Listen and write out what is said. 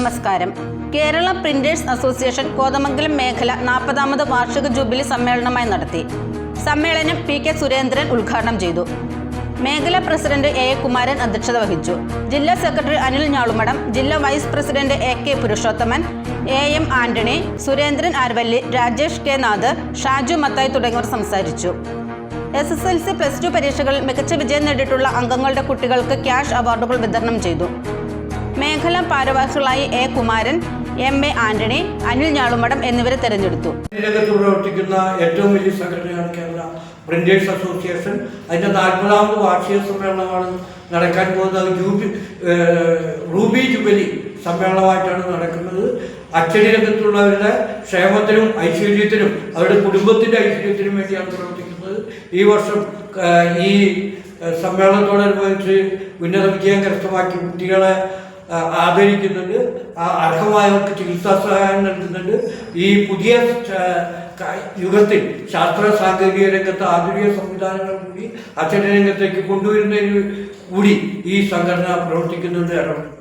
നമസ്കാരം. Kerala printers association Kothamangalam മേഖല നാൽപ്പതാമത് വാർഷിക ജൂബിലി സമ്മേളനമായി നടത്തി. സമ്മേളനം പി കെ സുരേന്ദ്രൻ ഉദ്ഘാടനം ചെയ്തു. മേഖലാ പ്രസിഡന്റ് എ എ കുമാരൻ അധ്യക്ഷത വഹിച്ചു. ജില്ലാ സെക്രട്ടറി അനിൽ ഞാളുമടം ജില്ലാ vice president A K Purushothaman A M Antony Surendran Arvalli Rajesh K Nath Shaju Mathai തുടങ്ങിയവർ സംസാരിച്ചു. S S L C plus two പരീക്ഷകളിൽ മികച്ച വിജയം നേടിയിട്ടുള്ള അംഗങ്ങളുടെ കുട്ടികൾക്ക് ക്യാഷ് അവാർഡുകൾ വിതരണം ചെയ്തു. മേഖലാ ഭാരവാഹികളായി A Kumaran M A Antony Anil Njalumadam എന്നിവരെ തെരഞ്ഞെടുത്തു. രംഗത്ത് പ്രവർത്തിക്കുന്ന ഏറ്റവും വലിയ സംഘടനയാണ് കേരള പ്രിന്റേഴ്സ് അസോസിയേഷൻ. അതിന്റെ നാൽപ്പതാമത് വാർഷിക സമ്മേളനമാണ് നടക്കാൻ പോകുന്നത്. ജൂബി റൂബി ജുബലി സമ്മേളനമായിട്ടാണ് നടക്കുന്നത്. അച്ചടി രംഗത്തുള്ളവരുടെ ക്ഷേമത്തിനും ഐശ്വര്യത്തിനും അവരുടെ കുടുംബത്തിന്റെ ഐശ്വര്യത്തിനും വേണ്ടിയാണ് പ്രവർത്തിക്കുന്നത്. ഈ വർഷം ഈ സമ്മേളനത്തോടനുബന്ധിച്ച് ഉന്നത വിജയം കരസ്ഥമാക്കി കുട്ടികളെ ആദരിക്കുന്നുണ്ട്. അർഹമായവർക്ക് ചികിത്സാ സഹായം നൽകുന്നുണ്ട്. ഈ പുതിയ യുഗത്തിൽ ശാസ്ത്ര സാങ്കേതിക രംഗത്ത് ആധുനിക സംവിധാനങ്ങൾ കൂടി അച്ചടി രംഗത്തേക്ക് കൊണ്ടുവരുന്നതിന് കൂടി ഈ സംഘടന പ്രവർത്തിക്കുന്നുണ്ട് ഇടപെടുന്നു